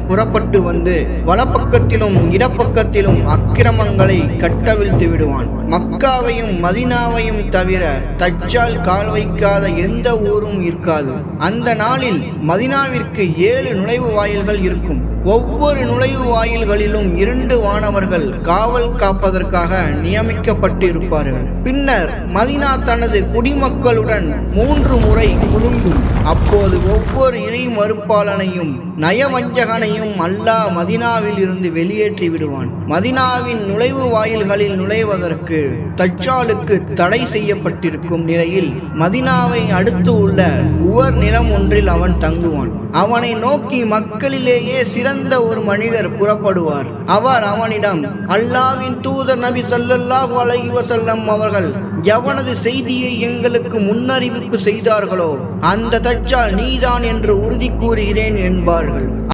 புறப்பட்டு வந்து வலப்பக்கத்திலும் இடப்பக்கத்திலும் அக்கிரமங்களை கட்டவிழ்த்து விடுவான். மக்காவையும் மதினாவையும் தவிர தச்சால் கால் வைக்காத எந்த ஊரும் இருக்காது. அந்த நாளில் மதினாவிற்கு ஏழு நுழைவு வாயில்கள் இருக்கும். ஒவ்வொரு நுழைவு வாயில்களிலும் இரண்டு வானவர்கள் காவல் காப்பதற்காக நியமிக்கப்பட்டிருப்பார்கள். பின்னர் மதினா தனது குடிமக்களுடன் மூன்று முறை குலுங்கும். அப்போது ஒவ்வொரு இறை மறுப்பாளனையும் நயவஞ்சகனையும் அல்லாஹ் மதினாவில் இருந்து வெளியேற்றி விடுவான். மதினாவின் நுழைவு வாயில்களில் நுழைவதற்கு தச்சாலுக்கு தடை செய்யப்பட்டிருக்கும் நிலையில் மதினாவை அடுத்து உள்ள உவர் நிலம் ஒன்றில் அவன் தங்குவான். அவனை நோக்கி மக்களிலேயே சிறந்த ஒரு மனிதர் புறப்படுவார். அவர் அவனிடம் அல்லாவின் தூதர் நபி ஸல்லல்லாஹு அலஹி வசல்லம் அவர்கள் எவனது செய்தியை எங்களுக்கு முன்னறிவிப்பு செய்தார்களோ அந்த தச்சால் நீதான் என்று உறுதி கூறுகிறேன் என்பார்கள்.